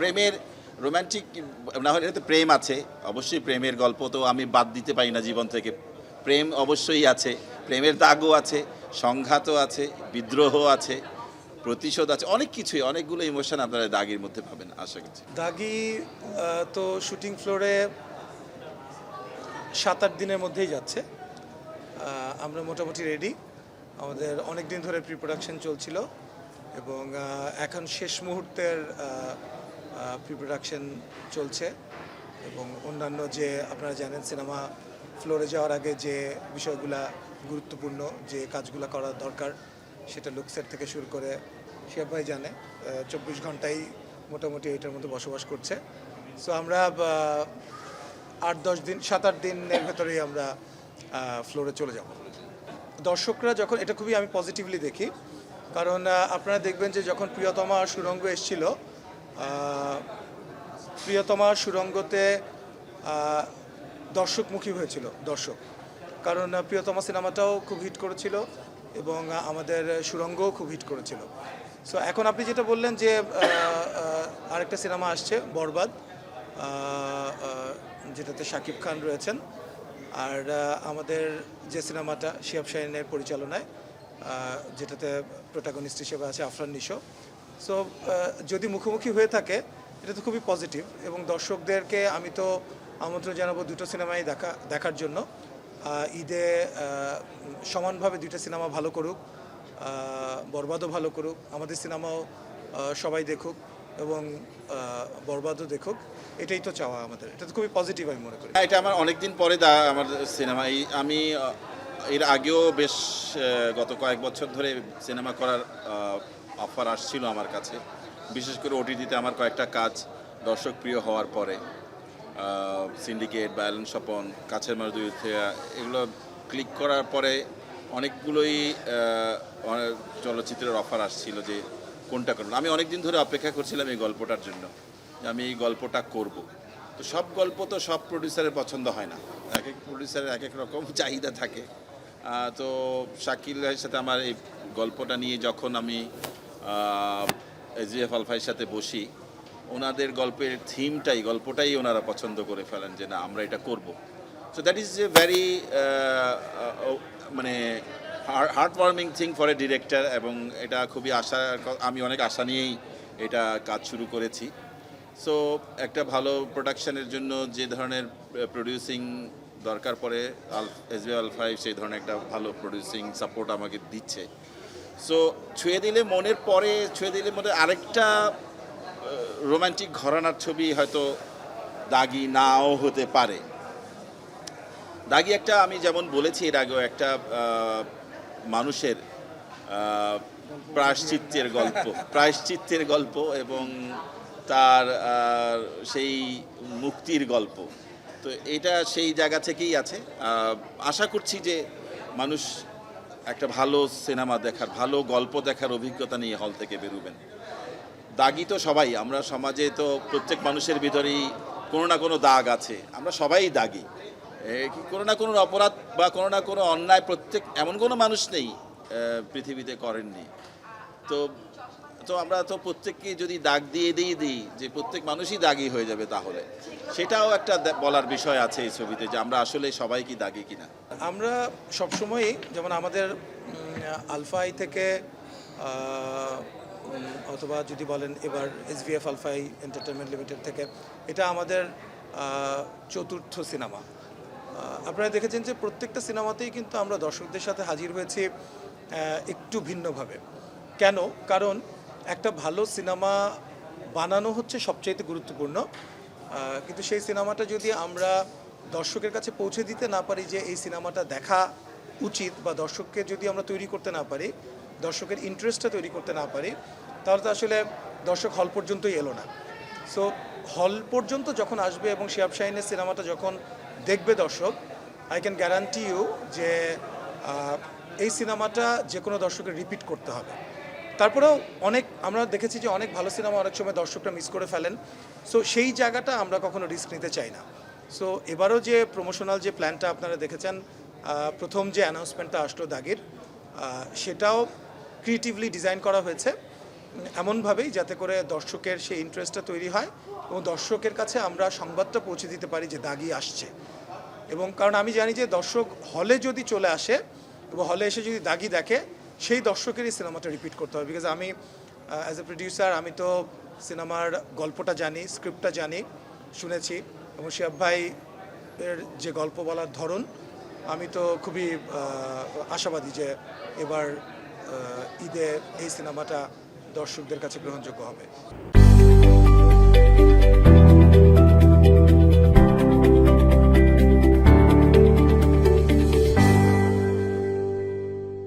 প্রেমের রোমান্টিক, না হলে তো প্রেম আছে, অবশ্যই প্রেমের গল্প তো আমি বাদ দিতে পারি না জীবন থেকে। প্রেম অবশ্যই আছে, প্রেমের দাগও আছে, সংঘাতও আছে বিদ্রোহ আছে, প্রতিশোধ আছে, অনেক কিছুই, অনেকগুলো ইমোশন আপনারা দাগির মধ্যে পাবেন, আশা করছি। দাগি তো শুটিং ফ্লোরে সাত আট দিনের মধ্যেই যাচ্ছে। আমরা মোটামুটি রেডি আমাদের অনেক দিন ধরে প্রি প্রোডাকশন চলছিল এবং এখন শেষ মুহূর্তের প্রি প্রোডাকশন চলছে এবং অন্যান্য যে আপনারা জানেন সিনেমা ফ্লোরে যাওয়ার আগে যে বিষয়গুলা গুরুত্বপূর্ণ, যে কাজগুলো করা দরকার, সেটা লুকসেট থেকে শুরু করে ভাই জানে চব্বিশ ঘন্টাই মোটামুটি এটার মধ্যে বসবাস করছে। সো আমরা আট, দশ দিন, সাত, আট দিনের ভেতরেই আমরা ফ্লোরে চলে যাব। দর্শকরা যখন, এটা খুবই আমি পজিটিভলি দেখি, কারণ আপনারা দেখবেন যে যখন প্রিয়তমা সুরঙ্গ এসেছিল আহ, প্রিয়তমা সুরঙ্গতে দর্শকমুখী হয়েছিল দর্শক। কারণ প্রিয়তমা সিনেমাটাও খুব হিট করেছিল এবং আমাদের সুরঙ্গও খুব হিট করেছিল। সো এখন আপনি যেটা বললেন যে আরেকটা সিনেমা আসছে বরবাদ যেটাতে শাকিব খান রয়েছেন। আর আমাদের যে সিনেমাটা শিয়াব শাহিনের পরিচালনায় যেটাতে প্রোটাগনিস্ট হিসেবে আছে আফরান নিশো। সো যদি মুখোমুখি হয়ে থাকে এটা তো খুবই পজিটিভ এবং দর্শকদেরকে আমি তো আমন্ত্রণ জানাব দুটো সিনেমাই দেখা দেখার জন্য। ঈদে সমানভাবে দুইটা সিনেমা ভালো করুক বরবাদও ভালো করুক আমাদের সিনেমাও সবাই দেখুক এবং বরবাদও দেখুক এটাই তো চাওয়া আমাদের। এটা তো খুবই পজিটিভ আমি মনে করি। হ্যাঁ, এটা আমার অনেক দিন পরে দা আমার সিনেমা। আমি এর আগেও বেশ গত কয়েক বছর ধরে সিনেমা করার অফার আসছিল আমার কাছে। বিশেষ করে ওটিটিতে আমার কয়েকটা কাজ দর্শক প্রিয় হওয়ার পরে সিন্ডিকেট ব্যালেন্স স্বপন কাছের মানুষ দুই এগুলো ক্লিক করার পরে অনেকগুলোই চলচ্চিত্রের অফার আসছিল যে কোনটা করবেন আমি অনেক দিন ধরে অপেক্ষা করছিলাম এই গল্পটার জন্য, যে আমি এই গল্পটা করব। তো সব গল্প তো সব প্রডিউসারের পছন্দ হয় না। এক এক প্রডিউসারের এক এক রকম চাহিদা থাকে। তো শাকিল ভাইয়ের সাথে আমার এই গল্পটা নিয়ে যখন আমি এজিএফ আলফাইয়ের সাথে বসি। ওনাদের গল্পের থিমটাই, গল্পটাই ওনারা পছন্দ করে ফেলেন যে, না, আমরা এটা করব। So that is a very মানে heartwarming thing for a director এবং এটা খুবই আশা, আমি অনেক আশা নিয়েই এটা কাজ শুরু করেছি। সো একটা ভালো প্রোডাকশানের জন্য যে ধরনের প্রডিউসিং দরকার পড়ে আল এসবি আল ফাইভ সেই ধরনের একটা ভালো প্রডিউসিং সাপোর্ট আমাকে দিচ্ছে। সো ছুঁয়ে দিলে মনের পরে ছুঁয়ে দিলে মনে আরেকটা রোমান্টিক ঘরানার ছবি হয়তো দাগি নাও হতে পারে। দাগি একটা আমি যেমন বলেছি এর আগেও একটা মানুষের প্রায়শ্চিত্তের গল্প। প্রায়শ্চিত্তের গল্প এবং তার সেই মুক্তির গল্প। তো এটা সেই জায়গা থেকেই আছে। আশা করছি যে মানুষ একটা ভালো সিনেমা দেখার, ভালো গল্প দেখার অভিজ্ঞতা নিয়ে হল থেকে বেরোবেন। দাগি তো সবাই, আমরা সমাজে তো প্রত্যেক মানুষের ভিতরেই কোনো না কোনো দাগ আছে, আমরা সবাই দাগি। কোনো না কোনো অপরাধ বা কোনো না কোনো অন্যায় প্রত্যেক, এমন কোনো মানুষ নেই পৃথিবীতে করেননি। তো তো আমরা তো প্রত্যেককে যদি দাগ দিয়ে দিয়ে দিই, যে প্রত্যেক মানুষই দাগি হয়ে যাবে তাহলে। সেটাও একটা বলার বিষয় আছে এই ছবিতে যে আমরা আসলে সবাই কি দাগি কিনা। আমরা সবসময়ই যেমন আমাদের আলফাই থেকে অথবা যদি বলেন এবার এসভিএফ আলফাই এন্টারটেনমেন্ট লিমিটেড থেকে, এটা আমাদের চতুর্থ সিনেমা। আপনারা দেখেছেন যে প্রত্যেকটা সিনেমাতেই কিন্তু আমরা দর্শকদের সাথে হাজির হয়েছি একটু ভিন্নভাবে। কেন? কারণ একটা ভালো সিনেমা বানানো হচ্ছে সবচাইতে গুরুত্বপূর্ণ। কিন্তু সেই সিনেমাটা যদি আমরা দর্শকের কাছে পৌঁছে দিতে না পারি যে এই সিনেমাটা দেখা উচিত বা দর্শককে যদি আমরা তৈরি করতে না পারি, দর্শকের ইন্টারেস্টটা তৈরি করতে না পারি, তাহলে তো আসলে দর্শক হল পর্যন্তই এলো না। সো হল পর্যন্ত যখন আসবে এবং শিয়াব শাহিনের সিনেমাটা যখন দেখবে দর্শক আই ক্যান গ্যারান্টি ইউ যে এই সিনেমাটা যে কোনো দর্শকের রিপিট করতে হবে। তারপরেও অনেক, আমরা দেখেছি যে অনেক ভালো সিনেমা অনেক সময় দর্শকরা মিস করে ফেলেন। সো সেই জায়গাটা আমরা কখনো রিস্ক নিতে চাই না। সো এবারও যে প্রমোশনাল যে প্ল্যানটা আপনারা দেখেছেন প্রথম যে অ্যানাউন্সমেন্টটা আসলো দাগির সেটাও ক্রিয়েটিভলি ডিজাইন করা হয়েছে। এমনভাবেই যাতে করে দর্শকের সেই ইন্টারেস্টটা তৈরি হয় এবং দর্শকের কাছে আমরা সংবাদটা পৌঁছে দিতে পারি যে দাগি আসছে। এবং কারণ আমি জানি যে দর্শক হলে যদি চলে আসে এবং হলে এসে যদি দাগি দেখে সেই দর্শকেরই সিনেমাটা রিপিট করতে হবে বিকজ আমি অ্যাজ এ প্রডিউসার আমি তো সিনেমার গল্পটা জানি স্ক্রিপ্টটা জানি, শুনেছি। এবং শিয়াব ভাই এর যে গল্প বলার ধরন, আমি তো খুবই আশাবাদী যে এবার ঈদে এই সিনেমাটা দর্শকদের কাছে গ্রহণযোগ্য হবে।